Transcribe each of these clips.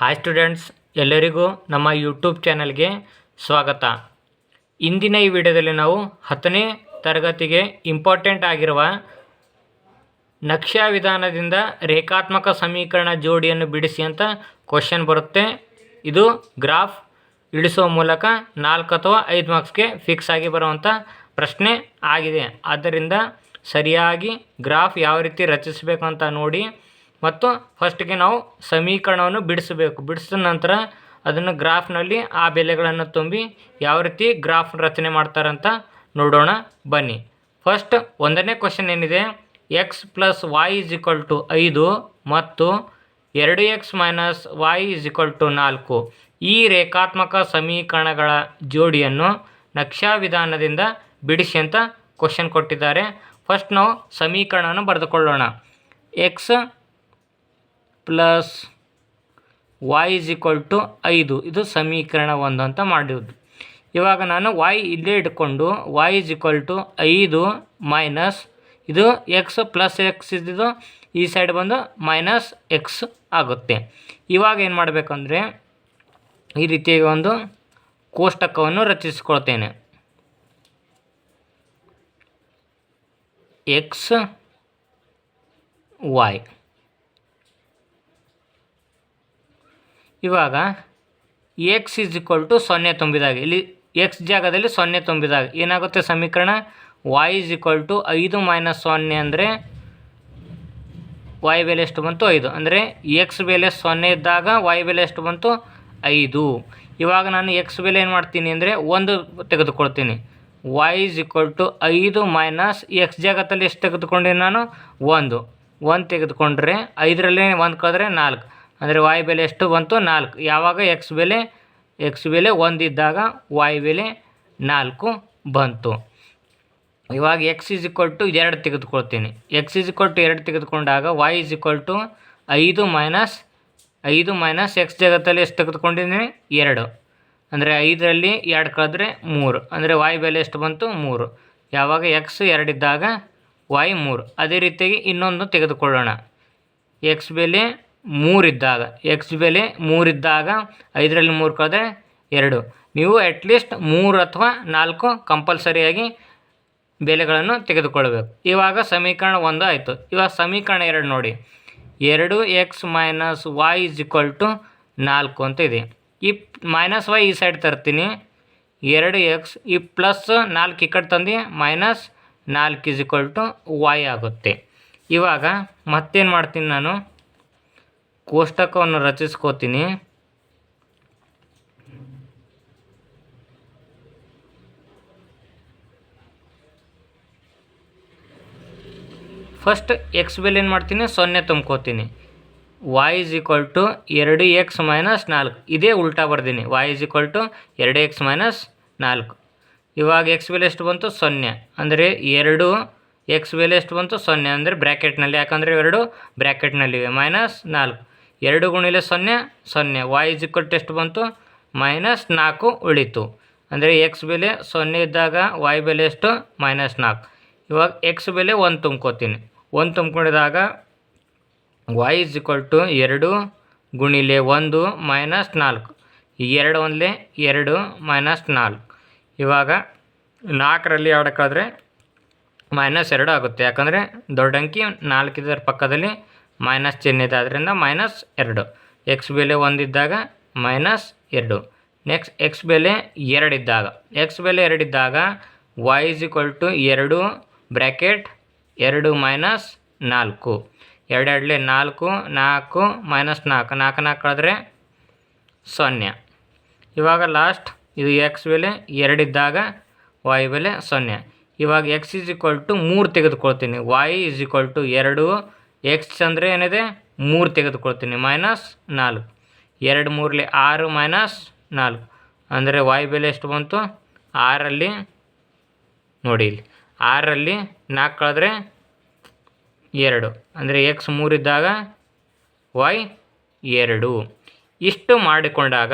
Hi students ಎಲ್ಲರಿಗೂ ನಮ್ಮ YouTube ಚಾನಲ್ಗೆ ಸ್ವಾಗತ. ಇಂದಿನ ಈ ವಿಡಿಯೋದಲ್ಲಿ ನಾವು ಹತ್ತನೇ ತರಗತಿಗೆ ಇಂಪಾರ್ಟೆಂಟ್ ಆಗಿರುವ ನಕ್ಷಾ ವಿಧಾನದಿಂದ ರೇಖಾತ್ಮಕ ಸಮೀಕರಣ ಜೋಡಿಯನ್ನು ಬಿಡಿಸಿ ಅಂತ ಕ್ವಶನ್ ಬರುತ್ತೆ. ಇದು ಗ್ರಾಫ್ ಇಳಿಸುವ ಮೂಲಕ ನಾಲ್ಕು ಅಥವಾ ಐದು ಮಾರ್ಕ್ಸ್ಗೆ ಫಿಕ್ಸ್ ಆಗಿ ಬರುವಂಥ ಪ್ರಶ್ನೆ ಆಗಿದೆ. ಆದ್ದರಿಂದ ಸರಿಯಾಗಿ ಗ್ರಾಫ್ ಯಾವ ರೀತಿ ರಚಿಸಬೇಕು ಅಂತ ನೋಡಿ ಮತ್ತು ಫಸ್ಟಿಗೆ ನಾವು ಸಮೀಕರಣವನ್ನು ಬಿಡಿಸಬೇಕು. ಬಿಡಿಸಿದ ನಂತರ ಅದನ್ನು ಗ್ರಾಫ್ನಲ್ಲಿ ಆ ಬೆಲೆಗಳನ್ನು ತುಂಬಿ ಯಾವ ರೀತಿ ಗ್ರಾಫ್ ರಚನೆ ಮಾಡ್ತಾರಂತ ನೋಡೋಣ. ಬನ್ನಿ. ಫಸ್ಟ್ ಒಂದನೇ ಕ್ವಶನ್ ಏನಿದೆ? X plus Y is equal to ಐದು ಮತ್ತು ಎರಡು X minus Y is equal to ನಾಲ್ಕು. ಈ ರೇಖಾತ್ಮಕ ಸಮೀಕರಣಗಳ ಜೋಡಿಯನ್ನು ನಕ್ಷಾ ವಿಧಾನದಿಂದ ಬಿಡಿಸಿ ಅಂತ ಕ್ವಶನ್ ಕೊಟ್ಟಿದ್ದಾರೆ. ಫಸ್ಟ್ ನಾವು ಸಮೀಕರಣವನ್ನು ಬರೆದುಕೊಳ್ಳೋಣ. X plus Y is equal to ಐದು. ಇದು ಸಮೀಕರಣ ಒಂದು ಅಂತ ಮಾಡಿದ್ದು. ಇವಾಗ ನಾನು ವಾಯ್ ಇಲ್ಲೇ ಇಟ್ಕೊಂಡು ವಾಯ್ ಇಸ್ ಈಕ್ವಲ್ ಟು ಐದು ಮೈನಸ್ ಇದು ಎಕ್ಸ್ ಪ್ಲಸ್ ಎಕ್ಸ್ ಇದ್ದಿದ್ದು ಈ ಸೈಡ್ ಬಂದು ಮೈನಸ್ ಎಕ್ಸ್ ಆಗುತ್ತೆ. ಇವಾಗ ಏನು ಮಾಡಬೇಕಂದ್ರೆ ಈ ರೀತಿಯಾಗಿ ಒಂದು ಕೋಷ್ಟಕವನ್ನು ರಚಿಸಿಕೊಳ್ತೇನೆ. ಎಕ್ಸ್ ವಾಯ್ ಇವಾಗ ಎಕ್ಸ್ ಇಸ್ ಈಕ್ವಲ್ ಟು ಸೊನ್ನೆ ತುಂಬಿದಾಗ, ಇಲ್ಲಿ ಎಕ್ಸ್ ಜಾಗದಲ್ಲಿ ಸೊನ್ನೆ ತುಂಬಿದಾಗ ಏನಾಗುತ್ತೆ ಸಮೀಕರಣ? ವಾಯ್ ಇಸ್ ಈಕ್ವಲ್ ಟು ಐದು ಮೈನಸ್ ಸೊನ್ನೆ ಅಂದರೆ ವಾಯ್ ಬೆಲೆ ಎಷ್ಟು ಬಂತು? ಐದು. ಅಂದರೆ ಎಕ್ಸ್ ಬೆಲೆ ಸೊನ್ನೆ ಇದ್ದಾಗ ವಾಯ್ ಬೆಲೆ ಎಷ್ಟು ಬಂತು? ಐದು. ಇವಾಗ ನಾನು ಎಕ್ಸ್ ಬೆಲೆ ಏನು ಮಾಡ್ತೀನಿ ಅಂದರೆ ಒಂದು ತೆಗೆದುಕೊಳ್ತೀನಿ. ವಾಯ್ ಇಸ್ ಈಕ್ವಲ್ ಟು ಐದು ಮೈನಸ್ ಎಕ್ಸ್ ಜಾಗದಲ್ಲಿ ಎಷ್ಟು ತೆಗೆದುಕೊಂಡೀನಿ ನಾನು? ಒಂದು. ಒಂದು ತೆಗೆದುಕೊಂಡ್ರೆ ಐದರಲ್ಲೇ ಒಂದು ಕಳೆದ್ರೆ ನಾಲ್ಕು. ಅಂದರೆ ವಾಯ್ ಬೆಲೆ ಎಷ್ಟು ಬಂತು? ನಾಲ್ಕು. ಯಾವಾಗ ಎಕ್ಸ್ ಬೆಲೆ? ಎಕ್ಸ್ ಬೆಲೆ ಒಂದಿದ್ದಾಗ ವಾಯ್ ಬೆಲೆ ನಾಲ್ಕು ಬಂತು. ಇವಾಗ ಎಕ್ಸ್ ಇಸ್ ಈಕ್ವಲ್ ಟು ಎರಡು ತೆಗೆದುಕೊಳ್ತೀನಿ. ಎಕ್ಸ್ ಇಸ್ ಈಕ್ವಲ್ ಟು ಎರಡು ತೆಗೆದುಕೊಂಡಾಗ ವಾಯ್ ಇಸ್ ಈಕ್ವಲ್ ಟು ಐದು ಮೈನಸ್ ಐದು ಮೈನಸ್ ಎಕ್ಸ್ ಜಗತ್ತಲ್ಲಿ ಎಷ್ಟು ತೆಗೆದುಕೊಂಡಿದ್ದೀನಿ? ಎರಡು. ಅಂದರೆ ಐದರಲ್ಲಿ ಎರಡು ಕಳೆದ್ರೆ ಮೂರು. ಅಂದರೆ ವಾಯ್ ಬೆಲೆ ಎಷ್ಟು ಬಂತು? ಮೂರು. ಯಾವಾಗ ಎಕ್ಸ್ ಎರಡಿದ್ದಾಗ ವಾಯ್ ಮೂರು. ಅದೇ ರೀತಿಯಾಗಿ ಇನ್ನೊಂದು ತೆಗೆದುಕೊಳ್ಳೋಣ. ಎಕ್ಸ್ ಬೆಲೆ ಮೂರಿದ್ದಾಗ ಎಕ್ಸ್ ಬೆಲೆ ಮೂರಿದ್ದಾಗ ಐದರಲ್ಲಿ ಮೂರು ಕಳೆದ್ರೆ ಎರಡು. ನೀವು ಅಟ್ಲೀಸ್ಟ್ ಮೂರು ಅಥವಾ ನಾಲ್ಕು ಕಂಪಲ್ಸರಿಯಾಗಿ ಬೆಲೆಗಳನ್ನು ತೆಗೆದುಕೊಳ್ಳಬೇಕು ಇವಾಗ ಸಮೀಕರಣ ಒಂದು ಆಯಿತು. ಇವಾಗ ಸಮೀಕರಣ ಎರಡು ನೋಡಿ. ಎರಡು X minus Y is equal to ನಾಲ್ಕು ಅಂತ ಇದೆ. ಈ ಮೈನಸ್ ವೈ ಈ ಸೈಡ್ ತರ್ತೀನಿ. ಎರಡು ಎಕ್ಸ್ ಈ ಪ್ಲಸ್ ನಾಲ್ಕು ಈ ಕಡೆ ತಂದು ಮೈನಸ್ ನಾಲ್ಕು ಇಸ್ ಈಕ್ವಲ್ ಟು ವೈ ಆಗುತ್ತೆ. ಇವಾಗ ಮತ್ತೇನು ಮಾಡ್ತೀನಿ ನಾನು? ಕೋಷ್ಟಕವನ್ನು ರಚಿಸ್ಕೋತೀನಿ. ಫಸ್ಟ್ ಎಕ್ಸ್ ಬೆಲೆ ಏನು ಮಾಡ್ತೀನಿ? ಸೊನ್ನೆ ತುಂಬ್ಕೋತೀನಿ. ವಾಯ್ ಇಸ್ ಈಕ್ವಲ್ ಟು ಎರಡು ಎಕ್ಸ್ ಮೈನಸ್ ನಾಲ್ಕು. ಇದೇ ಉಲ್ಟಾ ಬರ್ದೀನಿ. ವಾಯ್ ಇಸ್ ಈಕ್ವಲ್ ಟು ಎರಡು ಎಕ್ಸ್ ಮೈನಸ್ ನಾಲ್ಕು. ಇವಾಗ ಎಕ್ಸ್ ಬೆಲೆ ಎಷ್ಟು ಬಂತು? ಸೊನ್ನೆ. ಅಂದರೆ ಎರಡು ಎಕ್ಸ್ ಬೆಲೆ ಎಷ್ಟು ಬಂತು? ಸೊನ್ನೆ. ಅಂದರೆ ಬ್ರ್ಯಾಕೆಟ್ನಲ್ಲಿ ಯಾಕಂದರೆ ಎರಡು ಬ್ರ್ಯಾಕೆಟ್ನಲ್ಲಿವೆ ಮೈನಸ್ ನಾಲ್ಕು. ಎರಡು ಗುಣಿಲೆ ಸೊನ್ನೆ ಸೊನ್ನೆ. ವಾಯ್ ಇಸ್ ಈಕ್ವಲ್ ಟು ಬಂತು? ಮೈನಸ್ ನಾಲ್ಕು ಉಳಿತು. ಅಂದರೆ ಎಕ್ಸ್ ಬೆಲೆ ಸೊನ್ನೆ ಇದ್ದಾಗ ವಾಯ್ ಬೆಲೆ ಎಷ್ಟು? ಮೈನಸ್ ನಾಲ್ಕು. ಇವಾಗ ಎಕ್ಸ್ ಬೆಲೆ ಒಂದು ತುಂಬ್ಕೋತೀನಿ. ಒಂದು ತುಂಬ್ಕೊಂಡಿದಾಗ ವಾಯ್ ಇಸ್ ಈಕ್ವಲ್ ಟು ಎರಡು ಗುಣಿಲೆ ಒಂದು ಮೈನಸ್ ನಾಲ್ಕು. ಎರಡು ಒಂದಲೇ ಎರಡು ಮೈನಸ್ ನಾಲ್ಕು. ಇವಾಗ ನಾಲ್ಕರಲ್ಲಿ ಆಡೋಕ್ಕಾದರೆ ಮೈನಸ್ ಎರಡು ಆಗುತ್ತೆ. ಯಾಕಂದರೆ ದೊಡ್ಡ ಅಂಕಿ ನಾಲ್ಕಿದರ ಪಕ್ಕದಲ್ಲಿ ಮೈನಸ್ ಚಿಹ್ನೆ ಇದೆ ಆದ್ದರಿಂದ ಮೈನಸ್ ಎರಡು. ಎಕ್ಸ್ ಬೆಲೆ ಒಂದಿದ್ದಾಗ ಮೈನಸ್ ಎರಡು. ನೆಕ್ಸ್ಟ್ ಎಕ್ಸ್ ಬೆಲೆ ಎರಡಿದ್ದಾಗ. ಎಕ್ಸ್ ಬೆಲೆ ಎರಡಿದ್ದಾಗ ವೈ ಇಸ್ ಈಕ್ವಲ್ ಟು ಎರಡು ಬ್ರ್ಯಾಕೆಟ್ ಎರಡು ಮೈನಸ್ ನಾಲ್ಕು. ಎರಡೆರಡಲೆ ನಾಲ್ಕು ನಾಲ್ಕು ಮೈನಸ್ ನಾಲ್ಕು. ನಾಲ್ಕು ನಾಲ್ಕು ಕಳೆದ್ರೆ ಸೊನ್ನೆ. ಇವಾಗ ಲಾಸ್ಟ್ ಇದು ಎಕ್ಸ್ ಬೆಲೆ ಎರಡಿದ್ದಾಗ ವಾಯ್ ಬೆಲೆ ಸೊನ್ನೆ. ಇವಾಗ ಎಕ್ಸ್ ಇಸ್ ಈಕ್ವಲ್ ಟು ಮೂರು ತೆಗೆದುಕೊಳ್ತೀನಿ. ವೈ ಇಸ್ ಈಕ್ವಲ್ ಟು ಎರಡು ಎಕ್ಸ್ ಅಂದರೆ ಏನಿದೆ? ಮೂರು ತೆಗೆದುಕೊಳ್ತೀನಿ ಮೈನಸ್ ನಾಲ್ಕು. ಎರಡು ಮೂರಲಿ ಆರು ಮೈನಸ್ ನಾಲ್ಕು. ಅಂದರೆ ವಾಯ್ ಬೆಲೆ ಎಷ್ಟು ಬಂತು? ಆರಲ್ಲಿ, ನೋಡಿ ಇಲ್ಲಿ, ಆರಲ್ಲಿ ನಾಲ್ಕು ಕಳೆದ್ರೆ ಎರಡು. ಅಂದರೆ ಎಕ್ಸ್ ಮೂರಿದ್ದಾಗ ವೈ ಎರಡು. ಇಷ್ಟು ಮಾಡಿಕೊಂಡಾಗ,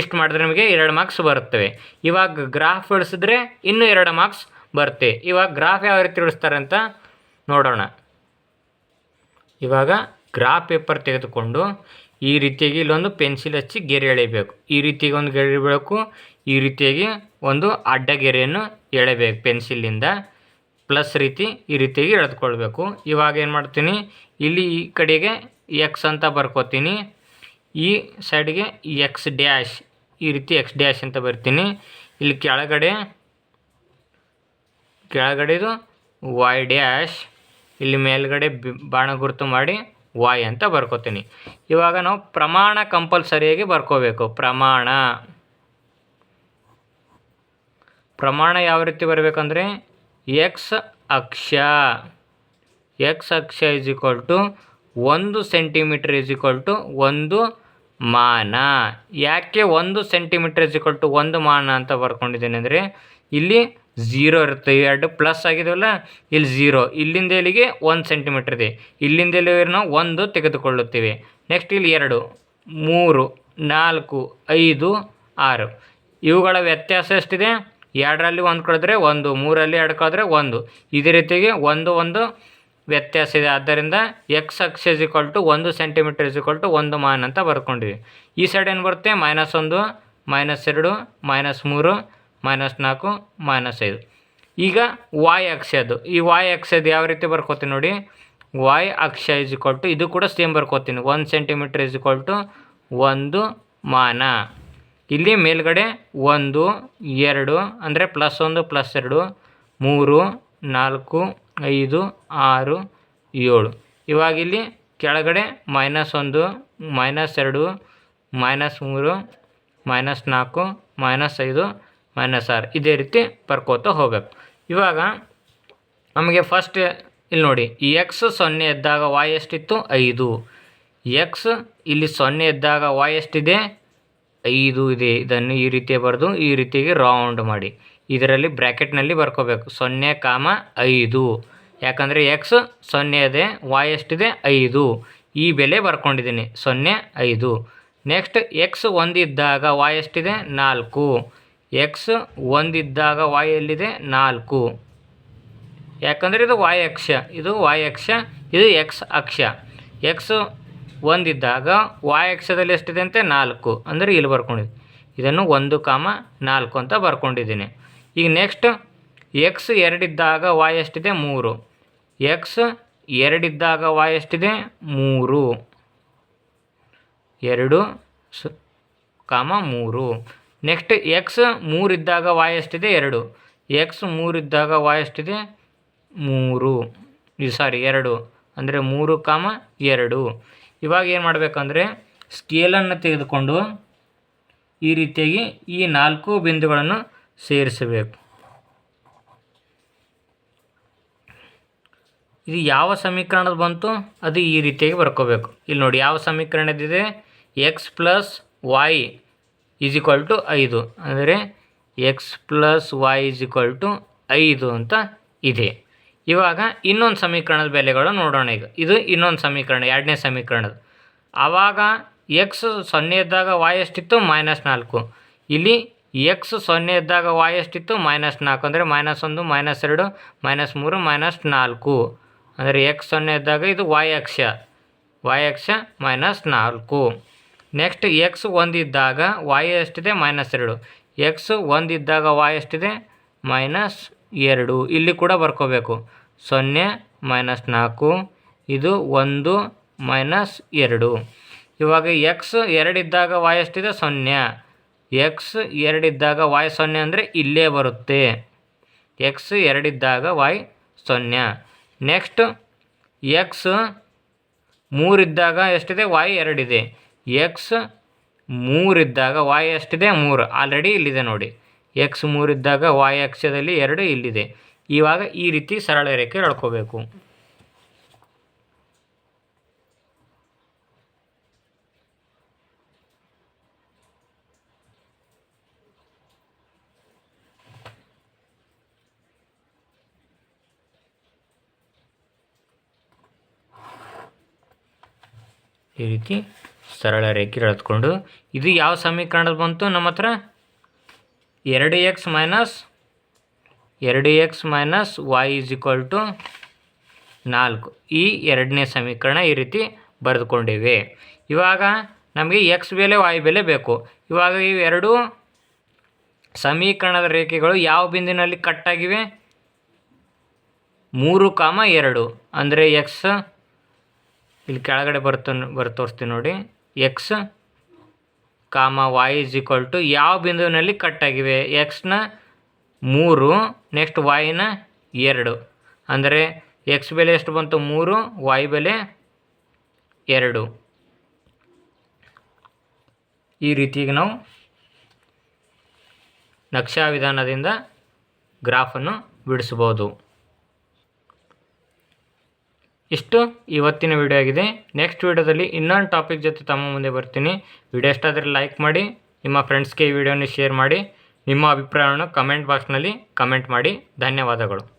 ಇಷ್ಟು ಮಾಡಿದ್ರೆ ನಿಮಗೆ ಎರಡು ಮಾರ್ಕ್ಸ್ ಬರುತ್ತವೆ. ಇವಾಗ ಗ್ರಾಫ್ ಇಳಿಸಿದ್ರೆ ಇನ್ನೂ ಎರಡು ಮಾರ್ಕ್ಸ್ ಬರುತ್ತೆ. ಇವಾಗ ಗ್ರಾಫ್ ಯಾವ ರೀತಿ ಇಳಿಸ್ತಾರೆ ಅಂತ ನೋಡೋಣ. ಇವಾಗ ಗ್ರಾ ಪೇಪರ್ ತೆಗೆದುಕೊಂಡು ಈ ರೀತಿಯಾಗಿ ಇಲ್ಲೊಂದು ಪೆನ್ಸಿಲ್ ಹಚ್ಚಿ ಗೆರೆ ಎಳೆಯಬೇಕು. ಈ ರೀತಿಯಾಗಿ ಒಂದು ಗೆರೆ ಎಳೆಯಬೇಕು. ಈ ರೀತಿಯಾಗಿ ಒಂದು ಅಡ್ಡ ಗೆರೆಯನ್ನು ಎಳೆಬೇಕು ಪೆನ್ಸಿಲಿಂದ ಪ್ಲಸ್ ರೀತಿ ಈ ರೀತಿಯಾಗಿ ಎಳೆದುಕೊಳ್ಬೇಕು. ಇವಾಗ ಏನು ಮಾಡ್ತೀನಿ? ಇಲ್ಲಿ ಈ ಕಡೆಗೆ ಎಕ್ಸ್ ಅಂತ ಬರ್ಕೋತೀನಿ. ಈ ಸೈಡ್ಗೆ ಎಕ್ಸ್ ಡ್ಯಾಶ್ ಈ ರೀತಿ ಎಕ್ಸ್ ಡ್ಯಾಶ್ ಅಂತ ಬರ್ತೀನಿ. ಇಲ್ಲಿ ಕೆಳಗಡೆ, ಕೆಳಗಡೆದು ವೈ ಡ್ಯಾಶ್ ಇಲ್ಲಿ ಮೇಲ್ಗಡೆ ಬಿ- ಬಾಣ ಗುರುತು ಮಾಡಿ ವಾಯ್ ಅಂತ ಬರ್ಕೋತೀನಿ. ಇವಾಗ ನಾವು ಪ್ರಮಾಣ ಕಂಪಲ್ಸರಿಯಾಗಿ ಬರ್ಕೋಬೇಕು. ಪ್ರಮಾಣ. ಪ್ರಮಾಣ ಯಾವ ರೀತಿ ಬರಬೇಕಂದ್ರೆ ಎಕ್ಸ್ ಅಕ್ಷ. ಎಕ್ಸ್ ಅಕ್ಷ ಇಸ್ ಈಕ್ವಲ್ ಟು ಒಂದು ಸೆಂಟಿಮೀಟ್ರ್ ಇಸ್ ಈಕ್ವಲ್ ಟು ಒಂದು ಮಾನ. ಯಾಕೆ ಒಂದು ಸೆಂಟಿಮೀಟ್ರ್ ಇಸ್ ಈಕ್ವಲ್ ಟು ಒಂದು ಮಾನ ಅಂತ ಬರ್ಕೊಂಡಿದ್ದೀನಿ ಅಂದರೆ ಇಲ್ಲಿ ಝೀರೋ ಇರುತ್ತೆ. ಎರಡು ಪ್ಲಸ್ ಆಗಿದೆಯಲ್ಲ, ಇಲ್ಲಿ ಝೀರೋ. ಇಲ್ಲಿಂದ ಇಲ್ಲಿಗೆ ಒಂದು ಸೆಂಟಿಮೀಟ್ರ್ ಇದೆ. ಇಲ್ಲಿಂದ ಇಲ್ಲಿ ನಾವು ಒಂದು ತೆಗೆದುಕೊಳ್ಳುತ್ತೇವೆ. ನೆಕ್ಸ್ಟ್ ಇಲ್ಲಿ ಎರಡು, ಮೂರು, ನಾಲ್ಕು, ಐದು, ಆರು. ಇವುಗಳ ವ್ಯತ್ಯಾಸ ಎಷ್ಟಿದೆ? ಎರಡರಲ್ಲಿ ಒಂದು ಕಳೆದ್ರೆ ಒಂದು ಮೂರಲ್ಲಿ ಎರಡು ಕಳೆದ್ರೆ ಒಂದು. ಇದೇ ರೀತಿಗೆ ಒಂದು ಒಂದು ವ್ಯತ್ಯಾಸ ಇದೆ. ಆದ್ದರಿಂದ ಎಕ್ಸ್ ಅಕ್ಷ ಇಸ್ ಈಕ್ವಲ್ ಟು ಒಂದು ಸೆಂಟಿಮೀಟರ್ ಇಸ್ ಈಕ್ವಲ್ ಟು ಒಂದು ಮಾನ್ ಅಂತ ಬರ್ಕೊಂಡಿವಿ. ಈ ಸೈಡ್ ಏನು ಬರುತ್ತೆ? ಮೈನಸ್ ಒಂದು ಮೈನಸ್ ಎರಡು ಮೈನಸ್ ಮೂರು ಮೈನಸ್ ನಾಲ್ಕು, ಮೈನಸ್ ಐದು. ಈಗ ವಾಯ್ ಅಕ್ಷದು ಈ ವಾಯ್ ಅಕ್ಷದು ಯಾವ ರೀತಿ ಬರ್ಕೋತೀನಿ ನೋಡಿ. ವಾಯ್ ಅಕ್ಷ ಇಸ್ ಇಕ್ವಲ್ ಟು ಇದು ಕೂಡ ಸೇಮ್ ಬರ್ಕೋತೀನಿ. ಒಂದು ಸೆಂಟಿಮೀಟರ್ ಇಸ್ ಇಕ್ವಲ್ ಟು ಒಂದು ಮಾನ. ಇಲ್ಲಿ ಮೇಲ್ಗಡೆ ಒಂದು, ಎರಡು, ಅಂದರೆ ಪ್ಲಸ್ ಒಂದು ಪ್ಲಸ್ ಎರಡು, ಮೂರು, ನಾಲ್ಕು, ಐದು, ಆರು, ಏಳು. ಇವಾಗ ಇಲ್ಲಿ ಕೆಳಗಡೆ ಮೈನಸ್ ಒಂದು ಮೈನಸ್ ಎರಡು ಮೈನಸ್ ಮೂರು ಮೈನಸ್ ನಾಲ್ಕು ಮೈನಸ್ ಐದು ಮೈನಸ್ ಆರ್ ಇದೇ ರೀತಿ ಬರ್ಕೋತಾ ಹೋಗ್ಬೇಕು. ಇವಾಗ ನಮಗೆ ಫಸ್ಟ್ ಇಲ್ಲಿ ನೋಡಿ ಎಕ್ಸ್ ಸೊನ್ನೆ ಇದ್ದಾಗ ವಾಯ್ ಎಷ್ಟಿತ್ತು? ಐದು. ಎಕ್ಸ್ ಇಲ್ಲಿ ಸೊನ್ನೆ ಇದ್ದಾಗ ವಾಯ್ ಎಷ್ಟಿದೆ? ಐದು ಇದೆ. ಇದನ್ನು ಈ ರೀತಿ ಬರೆದು ಈ ರೀತಿಗೆ ರೌಂಡ್ ಮಾಡಿ. ಇದರಲ್ಲಿ ಬ್ರ್ಯಾಕೆಟ್ನಲ್ಲಿ ಬರ್ಕೋಬೇಕು. ಸೊನ್ನೆ ಕಾಮ ಐದು. ಯಾಕಂದರೆ ಎಕ್ಸ್ ಸೊನ್ನೆ ಇದೆ ವಾಯ್ ಎಷ್ಟಿದೆ? ಐದು. ಈ ಬೆಲೆ ಬರ್ಕೊಂಡಿದ್ದೀನಿ. ಸೊನ್ನೆ, ಐದು. ನೆಕ್ಸ್ಟ್ ಎಕ್ಸ್ ಒಂದಿದ್ದಾಗ ವಾಯ್ ಎಷ್ಟಿದೆ? ನಾಲ್ಕು. ಎಕ್ಸ್ ಒಂದಿದ್ದಾಗ ವಾಯ್ ಎಲ್ಲಿದೆ? ನಾಲ್ಕು. ಯಾಕಂದರೆ ಇದು ವಾಯ್ ಅಕ್ಷ, ಇದು ವಾಯ್ ಅಕ್ಷ, ಇದು ಎಕ್ಸ್ ಅಕ್ಷ. ಎಕ್ಸ್ ಒಂದಿದ್ದಾಗ ವಾಯ್ ಅಕ್ಷದಲ್ಲಿ ಎಷ್ಟಿದೆ ಅಂತೆ? ನಾಲ್ಕು. ಅಂದರೆ ಇಲ್ಲಿ ಬರ್ಕೊಂಡಿದ್ದೆ ಇದನ್ನು ಒಂದು ಕಾಮ ನಾಲ್ಕು ಅಂತ ಬರ್ಕೊಂಡಿದ್ದೀನಿ. ಈಗ ನೆಕ್ಸ್ಟ್ ಎಕ್ಸ್ ಎರಡಿದ್ದಾಗ ವಾಯ್ ಎಷ್ಟಿದೆ? ಮೂರು. ಎಕ್ಸ್ ಎರಡಿದ್ದಾಗ ವಾಯ್ ಎಷ್ಟಿದೆ? ಮೂರು. ಎರಡು ಸು, ಕಾಮ ಮೂರು. ನೆಕ್ಸ್ಟ್ ಎಕ್ಸ್ ಮೂರಿದ್ದಾಗ ವಾಯ್ ಎಷ್ಟಿದೆ? ಎರಡು. ಎಕ್ಸ್ ಮೂರಿದ್ದಾಗ ವಾಯ್ ಎಷ್ಟಿದೆ? ಮೂರು. ಇದು ಸಾರಿ ಎರಡು. ಅಂದರೆ ಮೂರು ಕಾಮ ಎರಡು. ಇವಾಗ ಏನು ಮಾಡಬೇಕಂದ್ರೆ ಸ್ಕೇಲನ್ನು ತೆಗೆದುಕೊಂಡು ಈ ರೀತಿಯಾಗಿ ಈ ನಾಲ್ಕು ಬಿಂದುಗಳನ್ನು ಸೇರಿಸಬೇಕು. ಇದು ಯಾವ ಸಮೀಕರಣದ ಬಂತು? ಅದು ಈ ರೀತಿಯಾಗಿ ಬರ್ಕೋಬೇಕು. ಇಲ್ಲಿ ನೋಡಿ, ಯಾವ ಸಮೀಕರಣದಿದೆ? X plus Y is equal to ಐದು. ಅಂದರೆ X plus Y is equal to ಐದು ಅಂತ ಇದೆ. ಇವಾಗ ಇನ್ನೊಂದು ಸಮೀಕರಣದ ಬೆಲೆಗಳು ನೋಡೋಣ ಈಗ. ಇದು ಇನ್ನೊಂದು ಸಮೀಕರಣ, ಎರಡನೇ ಸಮೀಕರಣದ ಆವಾಗ ಎಕ್ಸ್ ಸೊನ್ನೆ ಇದ್ದಾಗ ವಾಯ್ ಎಷ್ಟಿತ್ತು? ಮೈನಸ್ ನಾಲ್ಕು. ಇಲ್ಲಿ ಎಕ್ಸ್ ಸೊನ್ನೆ ಇದ್ದಾಗ ವಾಯ್ ಎಷ್ಟಿತ್ತು? ಮೈನಸ್ ನಾಲ್ಕು. ಅಂದರೆ ಮೈನಸ್ ಒಂದು ಮೈನಸ್ ಎರಡು ಮೈನಸ್ ಮೂರು ಮೈನಸ್ ನಾಲ್ಕು. ಅಂದರೆ ಎಕ್ಸ್ ಸೊನ್ನೆ ಇದ್ದಾಗ ಇದು ವಾಯ್ ಅಕ್ಷ. ವಾಯ್ ಅಕ್ಷ ಮೈನಸ್ ನಾಲ್ಕು. ನೆಕ್ಸ್ಟ್ ಎಕ್ಸ್ ಒಂದಿದ್ದಾಗ ವಾಯ್ ಎಷ್ಟಿದೆ? ಮೈನಸ್ ಎರಡು. ಎಕ್ಸ್ ಒಂದಿದ್ದಾಗ ವಾಯ್ ಎಷ್ಟಿದೆ? ಮೈನಸ್ ಎರಡು. ಇಲ್ಲಿ ಕೂಡ ಬರ್ಕೋಬೇಕು. ಸೊನ್ನೆ ಮೈನಸ್ ನಾಲ್ಕು. ಇದು ಒಂದು ಮೈನಸ್ ಎರಡು. ಇವಾಗ ಎಕ್ಸ್ ಎರಡಿದ್ದಾಗ ವಾಯ್ ಎಷ್ಟಿದೆ? ಸೊನ್ನೆ. ಎಕ್ಸ್ ಎರಡಿದ್ದಾಗ ವಾಯ್ ಸೊನ್ನೆ ಅಂದರೆ ಇಲ್ಲೇ ಬರುತ್ತೆ. ಎಕ್ಸ್ ಎರಡಿದ್ದಾಗ ವಾಯ್ ಸೊನ್ನೆ. ನೆಕ್ಸ್ಟ್ ಎಕ್ಸ್ ಮೂರಿದ್ದಾಗ ಎಷ್ಟಿದೆ? ವಾಯ್ ಎರಡಿದೆ. ಎಕ್ಸ್ ಮೂರಿದ್ದಾಗ ವಾಯ್ ಎಷ್ಟಿದೆ? ಮೂರು. ಆಲ್ರೆಡಿ ಇಲ್ಲಿದೆ ನೋಡಿ. ಎಕ್ಸ್ ಮೂರಿದ್ದಾಗ ವಾಯ್ ಅಕ್ಷದಲ್ಲಿ ಎರಡು ಇಲ್ಲಿದೆ. ಇವಾಗ ಈ ರೀತಿ ಸರಳ ರೇಖೆ ಎಳ್ಕೋಬೇಕು. ಈ ರೀತಿ ಸರಳ ರೇಖೆ ಎಳೆದುಕೊಂಡು, ಇದು ಯಾವ ಸಮೀಕರಣದ ಬಂತು? ನಮ್ಮ ಹತ್ರ ಎರಡು ಎಕ್ಸ್ ಮೈನಸ್ ಎರಡು X minus Y is equal to ನಾಲ್ಕು. ಈ ಎರಡನೇ ಸಮೀಕರಣ ಈ ರೀತಿ ಬರೆದುಕೊಂಡಿವೆ. ಇವಾಗ ನಮಗೆ ಎಕ್ಸ್ ಬೆಲೆ ವಾಯ್ ಬೆಲೆ ಬೇಕು. ಇವಾಗ ಇವೆರಡೂ ಸಮೀಕರಣದ ರೇಖೆಗಳು ಯಾವ ಬಿಂದಿನಲ್ಲಿ ಕಟ್ಟಾಗಿವೆ ಮೂರು ಕಾಮ ಎರಡು. ಅಂದರೆ ಎಕ್ಸ್ ಇಲ್ಲಿ ಕೆಳಗಡೆ ಬರ್ತ, ಬರ್, ತೋರಿಸ್ತೀನಿ ನೋಡಿ. ಎಕ್ಸ್ ಕಾಮ ವಾಯ್ ಇಸ್ ಈಕ್ವಲ್ ಟು ಯಾವ ಬಿಂದುವಿನಲ್ಲಿ ಕಟ್ಟಾಗಿವೆ ಎಕ್ಸ್ನ ಮೂರು ನೆಕ್ಸ್ಟ್ ವಾಯ್ನ ಎರಡು. ಅಂದರೆ ಎಕ್ಸ್ ಬೆಲೆ ಎಷ್ಟು ಬಂತು? ಮೂರು ವಾಯ್ ಬೆಲೆ ಎರಡು. ಈ ರೀತಿಯಾಗಿ ನಾವು ನಕ್ಷಾ ವಿಧಾನದಿಂದ ಗ್ರಾಫನ್ನು ಬಿಡಿಸ್ಬೋದು ಇಷ್ಟು ಇವತ್ತಿನ ವಿಡಿಯೋ ಆಗಿದೆ. ನೆಕ್ಸ್ಟ್ ವಿಡಿಯೋದಲ್ಲಿ ಇನ್ನೊಂದು ಟಾಪಿಕ್ ಜೊತೆ ತಮ್ಮ ಮುಂದೆ ಬರ್ತೀನಿ. ವಿಡಿಯೋ ಎಷ್ಟಾದರೆ ಲೈಕ್ ಮಾಡಿ, ನಿಮ್ಮ ಫ್ರೆಂಡ್ಸ್ಗೆ ಈ ವಿಡಿಯೋನ ಶೇರ್ ಮಾಡಿ, ನಿಮ್ಮ ಅಭಿಪ್ರಾಯವನ್ನು ಕಮೆಂಟ್ ಬಾಕ್ಸ್ನಲ್ಲಿ ಕಮೆಂಟ್ ಮಾಡಿ. ಧನ್ಯವಾದಗಳು.